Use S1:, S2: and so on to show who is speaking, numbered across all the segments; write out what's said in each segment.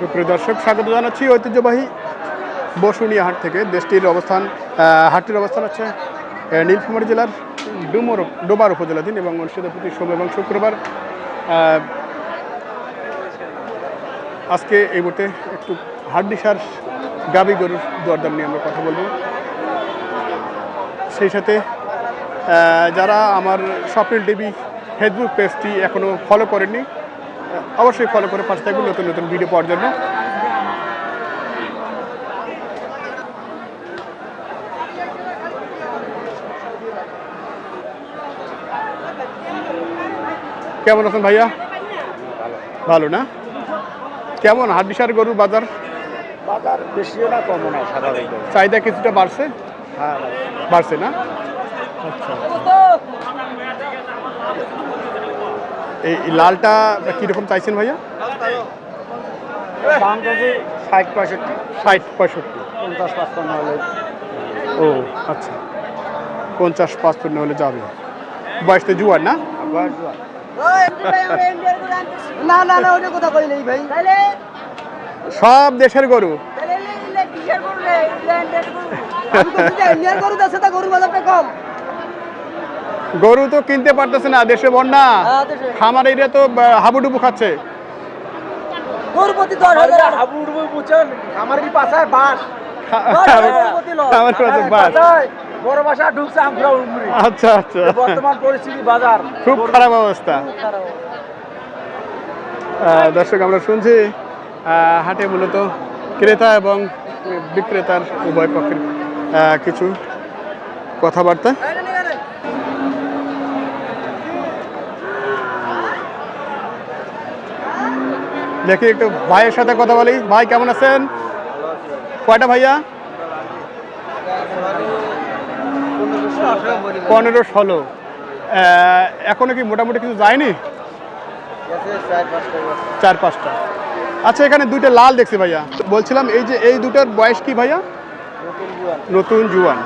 S1: সুপ্রিয় দর্শক, স্বাগত জানাচ্ছি ঐতিহ্যবাহী বসুনিয়া হাট থেকে। দেশটির অবস্থান হাটটির অবস্থান হচ্ছে নীলফামারী জেলার ডুমর ডোবার উপজেলাধীন এবং অনুষ্ঠিত প্রতি সোম এবং শুক্রবার। আজকে এই মুহূর্তে একটু হাড্ডিসার গাবি গরুর দরদাম নিয়ে আমরা কথা বলব। সেই সাথে যারা আমার স্বপ্নের টিভি ফেসবুক পেজটি এখনও ফলো করেননি অবশ্যই ফলো করে পাশে থাকবেন নতুন নতুন ভিডিও পাওয়ার জন্য। কেমন আছেন ভাইয়া? ভালো না? কেমন? হাড্ডিসার গরুর বাজার?
S2: বাজার বেশিও না কমও না
S1: চাহিদা কিছুটা বাড়ছে?
S2: হ্যাঁ
S1: বাড়ছে না? আচ্ছা। এই লালটা কীরকম চাইছেন ভাইয়া?
S2: দাম ষাট পঁয়ষট্টি।
S1: ষাট পঁয়ষট্টি।
S2: পঞ্চাশ পাঁচপান্ন হলে।
S1: ও আচ্ছা। পঞ্চাশ পাঁচপন্ন হলে যাবে। বয়স তো জুয়ার না?
S2: বয়স।
S3: না না না ওটা কথা কই নেই ভাই।
S1: সব দেশের গরু।
S3: গরু গরু। আমি তো বুঝি ইন্ডিয়ান গরু আছে তা গরু বাজারটা কম।
S1: গরু তো কিনতে পারতেছে না দেশে বন্যা।
S3: হ্যাঁ।
S1: খামার এরিয়া তো হাবুডুবু খাচ্ছে। আচ্ছা আচ্ছা।
S2: বর্তমান পরিস্থিতি বাজার।
S1: খুব খারাপ অবস্থা। দর্শক আমরা শুনছি হাটে মূলত ক্রেতা এবং বিক্রেতার উভয় পক্ষের কিছু কথাবার্তা। দেখি একটু ভাইয়ের সাথে কথা বলি। ভাই, কেমন আছেন? কয়টা ভাইয়া? পনেরো, ষোলো। এখনও কি মোটামুটি কিছু যায়নি? চার, পাঁচটা। আচ্ছা এখানে দুইটা লাল দেখছি ভাইয়া। বলছিলাম, এই যে, এই দুটার বয়স কি ভাইয়া? নতুন জুয়ান।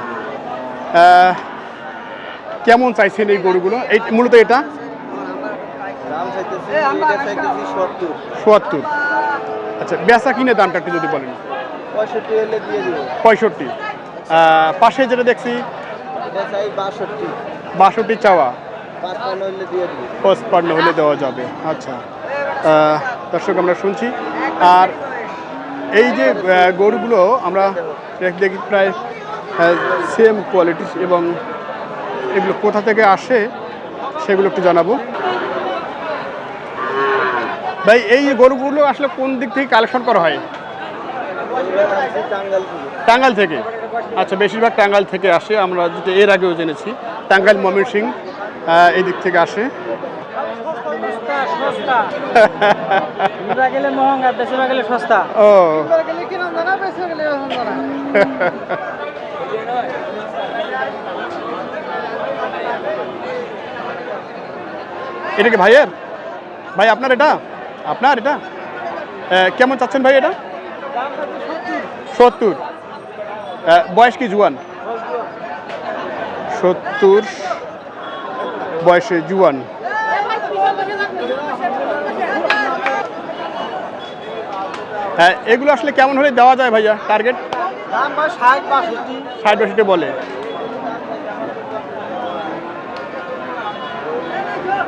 S1: কেমন চাইছেন এই গরুগুলো? এই, মূলত এটা? সোয়াত্তর আচ্ছা বেচা কিনে দামটা একটু যদি বলেন।
S2: পঁয়ষট্টি
S1: পাশে যেটা দেখছি
S2: বাষট্টি।
S1: চাওয়া।
S2: পাঁচপান্ন হলে
S1: দেওয়া যাবে। আচ্ছা। দর্শক আমরা শুনছি। আর এই যে গরুগুলো আমরা দেখি প্রায় সেম কোয়ালিটি এবং এগুলো কোথা থেকে আসে সেগুলো একটু জানাব। ভাই এই গরুগুলো আসলে কোন দিক থেকে কালেকশন করা হয়?
S2: টাঙ্গাল থেকে।
S1: আচ্ছা বেশিরভাগ টাঙ্গাল থেকে আসে। আমরা যেটা এর আগেও জেনেছি। টাঙ্গাল ময়মন সিং এই দিক থেকে আসে।
S3: সস্তা সস্তা। গেলে মহঙ্গা সস্তা।
S1: ও। এটা কি ভাইয়ের? ভাই আপনার এটা? আপনার এটা? কেমন চাচ্ছেন ভাই এটা? সত্তর। বয়স কি জুয়ান? সত্তর বয়সে জুয়ান। হ্যাঁ এগুলো আসলে কেমন হলে দেওয়া যায় ভাইয়া? টার্গেট?
S2: ষাট বাষট্টি
S1: বলে।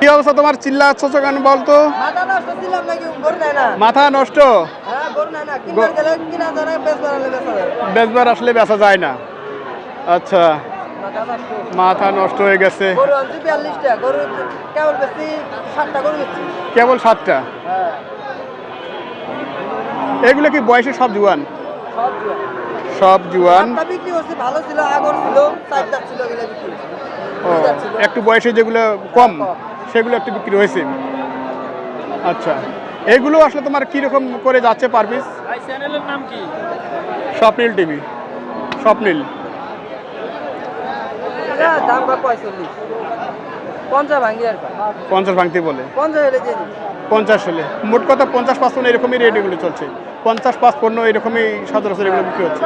S1: কি অবস্থা তোমার? চিল্লা ছোচো গান বলতো
S3: মাথা নষ্ট
S1: নষ্ট?
S3: হ্যাঁ কিনা
S1: বেচবার আসলে বেচা যায় না। আচ্ছা।
S3: মাথা নষ্ট
S1: হয়ে গেছে।
S3: কেবল
S1: সাতটা
S3: হ্যাঁ।
S1: এগুলো কি বয়সে সব জুয়ান?
S3: সব জুয়া
S1: সব জুয়ান। একটু বয়সে যেগুলো কম। সেগুলো একটু বিক্রি হয়েছে। আচ্ছা এগুলো আসলে তোমার কীরকম করে যাচ্ছে পার পিস
S3: চ্যানেলের নাম কি?
S1: স্বপ্নিল টিভি। স্বপ্নিল।
S3: দাম পঁয়তাল্লিশ? পঞ্চাশ আর
S1: পঞ্চাশ ভাঙতে বলে।
S3: পঞ্চাশ হলে
S1: পঞ্চাশ হলে। মোট কথা পঞ্চাশ পাঁচ পণ্য এরকমই রেট এগুলো চলছে। পঞ্চাশ পাঁচ পণ্য এরকমই সচরাচর এগুলো বিক্রি হচ্ছে।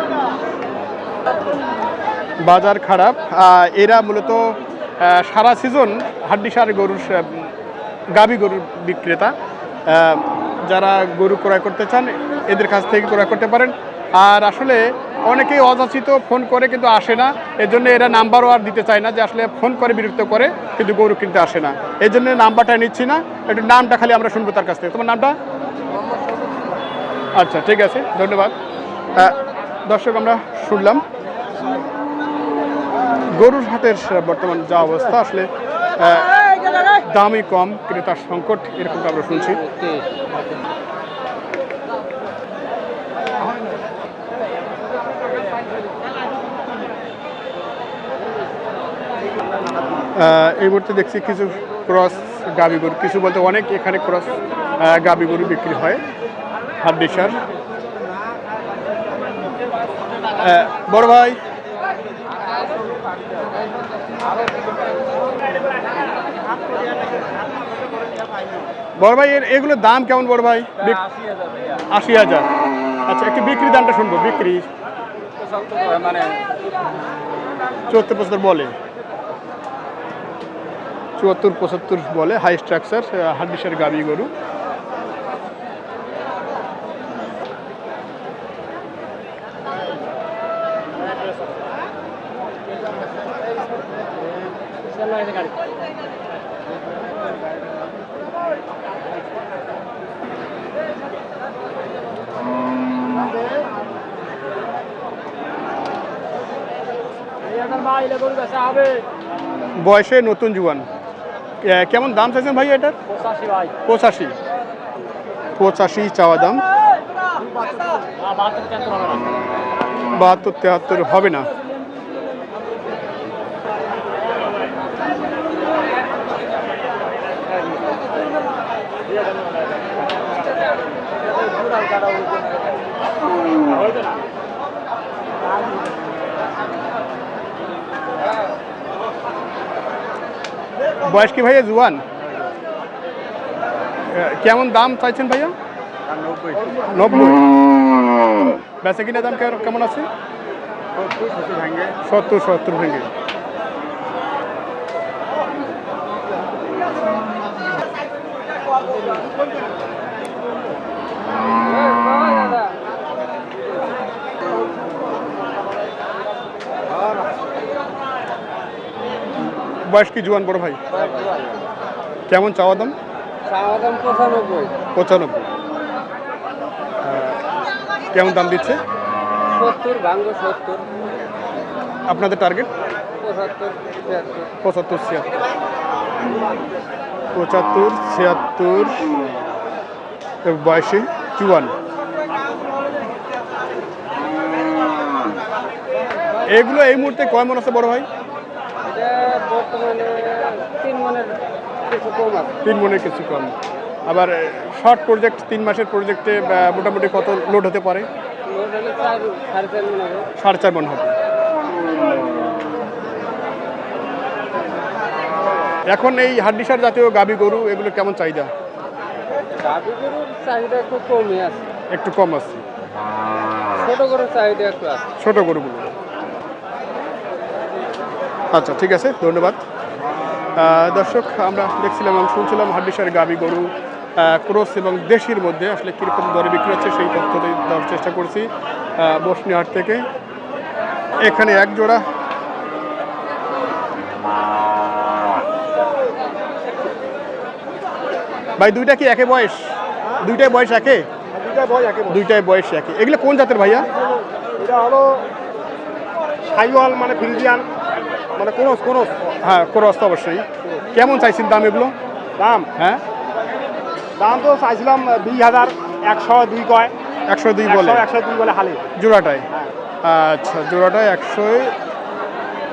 S1: বাজার খারাপ। এরা মূলত সারা সিজন হাড্ডি সার গরুর গাবি গরুর বিক্রেতা। যারা গরু ক্রয় করতে চান, এদের কাছ থেকে ক্রয় করতে পারেন। আর আসলে অনেকেই অযাচিত ফোন করে কিন্তু আসে না। এর জন্য এরা নাম্বারও আর দিতে চায় না যে আসলে ফোন করে, বিরক্ত করে, কিন্তু গরু কিনতে আসে না। এই জন্য নাম্বারটা নিচ্ছি না। একটু নামটা খালি আমরা শুনব তার কাছ থেকে। তোমার নামটা? আচ্ছা ঠিক আছে। ধন্যবাদ। দর্শক, আমরা শুনলাম। গরুর হাটের বর্তমান যা অবস্থা, আসলে দামই কম, ক্রেতার সংকট এরকমটা আমরা শুনছি। এই মুহূর্তে দেখছি কিছু ক্রস গাবি গরু, কিছু বলতে অনেক এখানে ক্রস গাবি গরু বিক্রি হয় হাড্ডিসার বড় ভাই বড় ভাই এর এগুলোর দাম কেমন বড় ভাই? আশি হাজার আচ্ছা একটু বিক্রি দামটা শুনব বিক্রি।
S2: মানে
S1: চুয়াত্তর পঁচাত্তর বলে। চুয়াত্তর পঁচাত্তর বলে হাই স্ট্রাকচার হাড্ডিসের গাবি গরু। বয়সে নতুন জুয়ান কেমন দাম চাইছেন ভাই এটার? পঁচাশি। পঁচাশি চাওয়া দাম। বাহাত্তর তেহাত্তর হবে না। বয়স কি ভাইয়া জুয়ান? কেমন দাম চাইছেন ভাইয়া? নব্বই। বেচা দাম কেমন আছে? সত্তর সত্তর ভেঙে। বয়স কি জুয়ান বড় ভাই? কেমন চাওয়া দাম?
S2: পঁচানব্বই।
S1: পঁচানব্বই। কেমন দাম দিচ্ছে?
S2: সত্তর ভাঙ্গ সত্তর।
S1: আপনাদের টার্গেট
S2: পঁচাত্তর ছিয়াত্তর।
S1: পঁচাত্তর ছিয়াত্তর। বয়সে চুয়ান এগুলো এই মুহূর্তে কয় মন আছে বড় ভাই?
S2: বর্তমানে তিন মনের কিছু কম আছে।
S1: তিন মনের কিছু কম। আবার শর্ট প্রজেক্ট তিন মাসের প্রজেক্টে মোটামুটি কত লোড হতে পারে?
S2: সাড়ে চার মন হবে।
S1: মন এখন এই হাড্ডিসার জাতীয় গাবি গরু এগুলো কেমন চাহিদা?
S2: গরুর চাহিদা একটু কমই আছে।
S1: একটু কম আছে।
S2: ছোট গরুর চাহিদা একটু আছে।
S1: ছোট গরুগুলো। আচ্ছা ঠিক আছে ধন্যবাদ। দর্শক আমরা দেখছিলাম এবং শুনছিলাম হাড্ডিসার গাবি গরু ক্রস এবং দেশির মধ্যে আসলে কীরকম দরে বিক্রি হচ্ছে সেই তথ্য দেওয়ার চেষ্টা করছি বসনিহাট থেকে। এখানে এক জোড়া। ভাই দুইটা কি একে বয়স? দুইটাই বয়স একে? দুইটাই বয়স একে এগুলো কোন জাতের ভাইয়া?
S2: এটা হলো সাইওয়াল মানে ফিরিজিয়ান মানে কোনস কোনস
S1: হ্যাঁ ক্রস তো অবশ্যই। কেমন চাইছেন দাম এগুলো?
S2: দাম?
S1: হ্যাঁ?
S2: দাম তো চাইছিলাম দুই হাজার একশো দুই কয়।
S1: একশো দুই বলে।
S2: একশো দুই বলে হালি।
S1: জোড়াটায় আচ্ছা জোড়াটায় একশো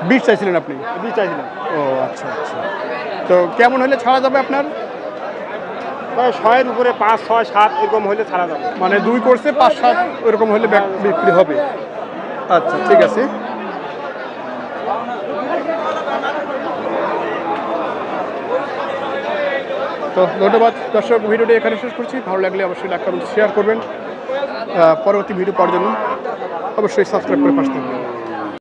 S1: বিশ চাইছিলেন আপনি?
S2: দুই চাইছিলেন
S1: ও আচ্ছা আচ্ছা। তো কেমন হলে ছাড়া যাবে আপনার?
S2: ছয়ের উপরে পাঁচ ছয় সাত এরকম হলে ছাড়া যাবে।
S1: মানে দুই কোর্সে পাঁচ সাত ওরকম হলে বিক্রি হবে। আচ্ছা ঠিক আছে। তো ধন্যবাদ। দর্শক, ভিডিওটি এখানে শেষ করছি। ভালো লাগলে অবশ্যই লাইক, কমেন্ট শেয়ার করবেন। পরবর্তী ভিডিও পাওয়ার জন্য অবশ্যই সাবস্ক্রাইব করে পাশে থাকবেন।